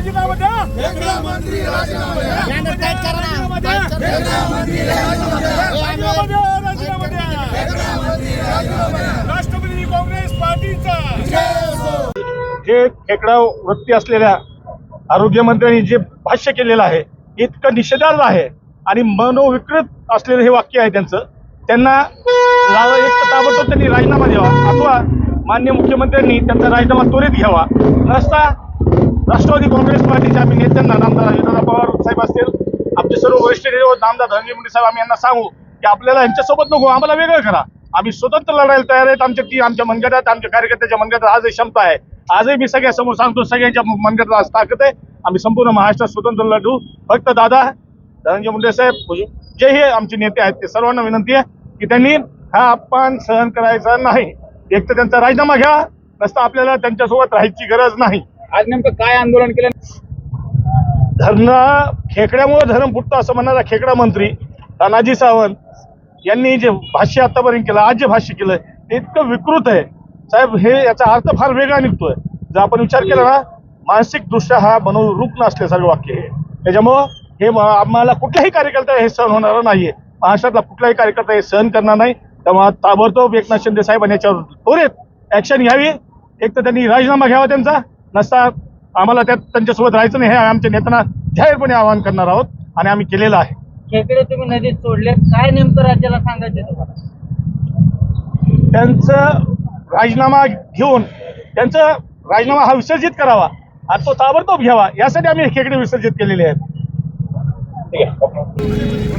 राजीनामा द्या. मंत्री राजीनामा द्या. राजीनामा द्या. राजीनामा द्या राजीनामा द्या. राष्ट्रवादी काँग्रेस पार्टीचा. जे खेकडा वृत्ती असलेल्या आरोग्यमंत्र्यांनी जे भाष्य केलेलं आहे इतकं निषेधार्ह आहे आणि मनोविकृत असलेलं हे वाक्य आहे त्यांचं. त्यांना एक ताबडतोब त्यांनी राजीनामा द्यावा अथवा मान्य मुख्यमंत्र्यांनी त्यांचा राजीनामा त्वरित घ्यावा. नसता राष्ट्रवादी काँग्रेस पार्टीच्या आम्ही नेत्यांना नामदार अजितदादा पवार साहेब असतील. आमचे सर्व वरिष्ठ नेते व नामदार धनंजय मुंडे साहेब आम्ही यांना सांगू की आपल्याला यांच्यासोबत नको आम्हाला वेगळं करा. आम्ही स्वतंत्र लढायला तयार आहेत. आमच्या ती आमच्या मनगटात आमच्या कार्यकर्त्याच्या मनगटात आजही क्षमता आहे. आजही मी सगळ्यासमोर सांगतो सगळ्यांच्या मनगटात आज ताकद आहे. आम्ही संपूर्ण महाराष्ट्रात स्वतंत्र लढू. फक्त दादा धनंजय मुंडे साहेब जे हे आमचे नेते आहेत ते सर्वांना विनंती आहे की त्यांनी हा अपमान सहन करायचा नाही. एक तर त्यांचा राजीनामा घ्या नसता आपल्याला त्यांच्यासोबत राहायची गरज नाही. आज नेमकं काय आंदोलन केलं? धरणं खेकड्यामुळे धरण फुटतं असं म्हणणारा खेकडा मंत्री तानाजी सावंत यांनी जे भाष्य आतापर्यंत केलं आज जे भाष्य केलं ते इतकं विकृत आहे. साहेब हे याचा अर्थ फार वेगळा निघतोय. जर आपण विचार केला ना मानसिक दृष्ट्या हा मनोरूप नसल्यासारखं वाक्य हे त्याच्यामुळं हे आम्हाला कुठल्याही कार्यकर्ता हे सहन होणार नाहीये. महाराष्ट्रातला कुठलाही कार्यकर्ता हे सहन करणार नाही. त्यामुळे ताबडतोब एकनाथ शिंदे साहेबांनी याच्यावर त्वरित ऍक्शन घ्यावी. एक तर त्यांनी राजीनामा घ्यावा त्यांचा. नसता आम्हाला त्यात त्यांच्यासोबत राहायचं नाही हे आमच्या नेत्यांना जाहीरपणे आवाहन करणार आहोत आणि आम्ही केलेलं आहे. खेकडे तुम्ही नदीत सोडले काय नेमकं राज्याला सांगायचं तुम्हाला? त्यांचं राजीनामा घेऊन त्यांचं राजीनामा हा विसर्जित करावा आणि तो ताबडतोब घ्यावा यासाठी आम्ही खेकडे विसर्जित केलेले आहेत. ठीक आहे.